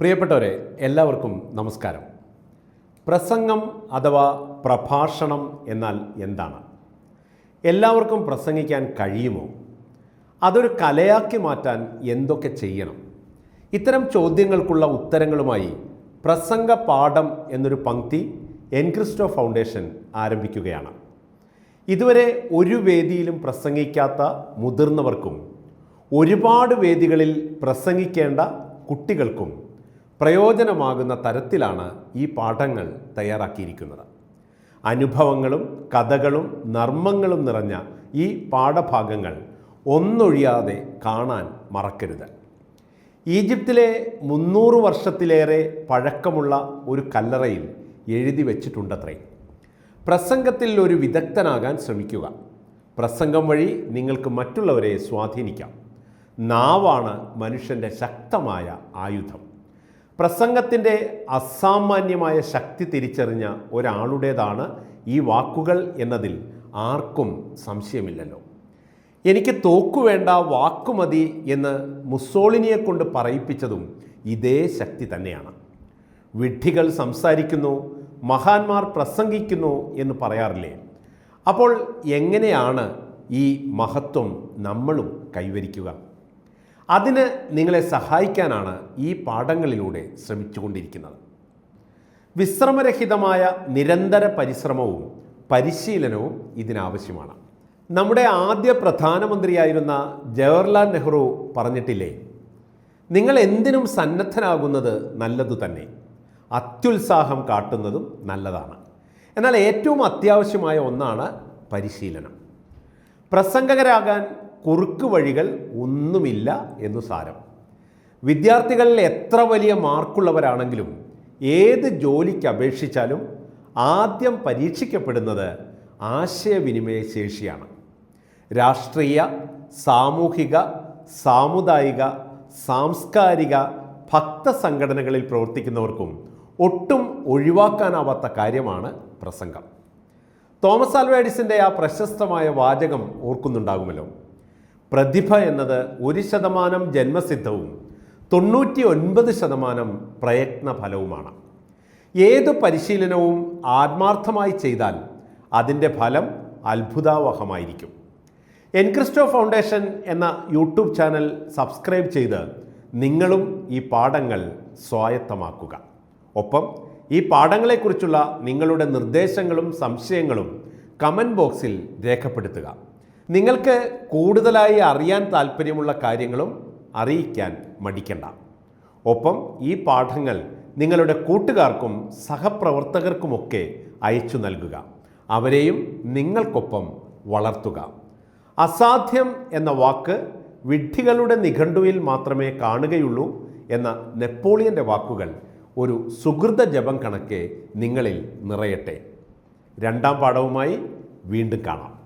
പ്രിയപ്പെട്ടവരെ എല്ലാവർക്കും നമസ്കാരം. പ്രസംഗം അഥവാ പ്രഭാഷണം എന്നാൽ എന്താണ്? എല്ലാവർക്കും പ്രസംഗിക്കാൻ കഴിയുമോ? അതൊരു കലയാക്കി മാറ്റാൻ എന്തൊക്കെ ചെയ്യണം? ഇത്തരം ചോദ്യങ്ങൾക്കുള്ള ഉത്തരങ്ങളുമായി പ്രസംഗ പാഠം എന്നൊരു പങ്ക്തി എൻക്രിസ്റ്റോ ഫൗണ്ടേഷൻ ആരംഭിക്കുകയാണ്. ഇതുവരെ ഒരു വേദിയിലും പ്രസംഗിക്കാത്ത മുതിർന്നവർക്കും ഒരുപാട് വേദികളിൽ പ്രസംഗിക്കേണ്ട കുട്ടികൾക്കും പ്രയോജനമാകുന്ന തരത്തിലാണ് ഈ പാഠങ്ങൾ തയ്യാറാക്കിയിരിക്കുന്നത്. അനുഭവങ്ങളും കഥകളും നർമ്മങ്ങളും നിറഞ്ഞ ഈ പാഠഭാഗങ്ങൾ ഒന്നൊഴിയാതെ കാണാൻ മറക്കരുത്. ഈജിപ്തിലെ മുന്നൂറ് വർഷത്തിലേറെ പഴക്കമുള്ള ഒരു കല്ലറയിൽ എഴുതി വച്ചിട്ടുണ്ടത്രേ. പ്രസംഗത്തിൽ ഒരു വിദഗ്ധനാകാൻ ശ്രമിക്കുക. പ്രസംഗം വഴി നിങ്ങൾക്ക് മറ്റുള്ളവരെ സ്വാധീനിക്കാം. നാവാണ് മനുഷ്യന്റെ ശക്തമായ ആയുധം. പ്രസംഗത്തിന്റെ അസാമാന്യമായ ശക്തി തിരിച്ചറിഞ്ഞ ഒരാളുടേതാണ് ഈ വാക്കുകൾ എന്നതിൽ ആർക്കും സംശയമില്ലല്ലോ. എനിക്ക് തോക്കു വേണ്ട വാക്കുമതി എന്ന് മുസോളിനിയെ കൊണ്ട് പറയിപ്പിച്ചതും ഇതേ ശക്തി തന്നെയാണ്. വിഡ്ഢികൾ സംസാരിക്കുന്നു മഹാന്മാർ പ്രസംഗിക്കുന്നു എന്ന് പറയാറില്ലേ? അപ്പോൾ എങ്ങനെയാണ് ഈ മഹത്വം നമ്മളും കൈവരിക്കുക? അതിന് നിങ്ങളെ സഹായിക്കാനാണ് ഈ പാഠങ്ങളിലൂടെ ശ്രമിച്ചുകൊണ്ടിരിക്കുന്നത്. വിശ്രമരഹിതമായ നിരന്തര പരിശ്രമവും പരിശീലനവും ഇതിനാവശ്യമാണ്. നമ്മുടെ ആദ്യ പ്രധാനമന്ത്രിയായിരുന്ന ജവഹർലാൽ നെഹ്റു പറഞ്ഞിട്ടില്ലേ നിങ്ങൾ എന്തിനും സന്നദ്ധനാകുന്നത് നല്ലതു തന്നെ. അത്യുത്സാഹം കാട്ടുന്നതും നല്ലതാണ്. എന്നാൽ ഏറ്റവും അത്യാവശ്യമായ ഒന്നാണ് പരിശീലനം. പ്രസംഗകരാകാൻ കുറുക്ക് വഴികൾ ഒന്നുമില്ല എന്നു സാരം. വിദ്യാർത്ഥികളിൽ എത്ര വലിയ മാർക്കുള്ളവരാണെങ്കിലും ഏത് ജോലിക്ക് അപേക്ഷിച്ചാലും ആദ്യം പരീക്ഷിക്കപ്പെടുന്നത് ആശയവിനിമയ ശേഷിയാണ്. രാഷ്ട്രീയ സാമൂഹിക സാമുദായിക സാംസ്കാരിക ഭക്ത സംഘടനകളിൽ പ്രവർത്തിക്കുന്നവർക്കും ഒട്ടും ഒഴിവാക്കാനാവാത്ത കാര്യമാണ് പ്രസംഗം. തോമസ് ആൽവ എഡിസന്റെ ആ പ്രശസ്തമായ വാചകം ഓർക്കുന്നുണ്ടാകുമല്ലോ. പ്രതിഭ എന്നത് ഒരു ശതമാനം ജന്മസിദ്ധവും തൊണ്ണൂറ്റി ഒൻപത് ശതമാനം പ്രയത്ന ഫലവുമാണ് ഏതു പരിശീലനവും ആത്മാർത്ഥമായി ചെയ്താൽ അതിന്റെ ഫലം അത്ഭുതാവഹമായിരിക്കും. എൻക്രിസ്റ്റോ ഫൗണ്ടേഷൻ എന്ന യൂട്യൂബ് ചാനൽ സബ്സ്ക്രൈബ് ചെയ്ത് നിങ്ങളും ഈ പാഠങ്ങൾ സ്വായത്തമാക്കുക. ഒപ്പം ഈ പാഠങ്ങളെക്കുറിച്ചുള്ള നിങ്ങളുടെ നിർദ്ദേശങ്ങളും സംശയങ്ങളും കമന്റ് ബോക്സിൽ രേഖപ്പെടുത്തുക. നിങ്ങൾക്ക് കൂടുതലായി അറിയാൻ താല്പര്യമുള്ള കാര്യങ്ങളും അറിയിക്കാൻ മടിക്കണ്ട. ഒപ്പം ഈ പാഠങ്ങൾ നിങ്ങളുടെ കൂട്ടുകാർക്കും സഹപ്രവർത്തകർക്കുമൊക്കെ അയച്ചു നൽകുക. അവരെയും നിങ്ങൾക്കൊപ്പം വളർത്തുക. അസാധ്യം എന്ന വാക്ക് വിഡ്ഢികളുടെ നിഘണ്ടുവിൽ മാത്രമേ കാണുകയുള്ളൂ എന്ന നെപ്പോളിയന്റെ വാക്കുകൾ ഒരു സുഹൃത ജപം കണക്കെ നിങ്ങളിൽ നിറയട്ടെ. രണ്ടാം പാഠവുമായി വീണ്ടും കാണാം.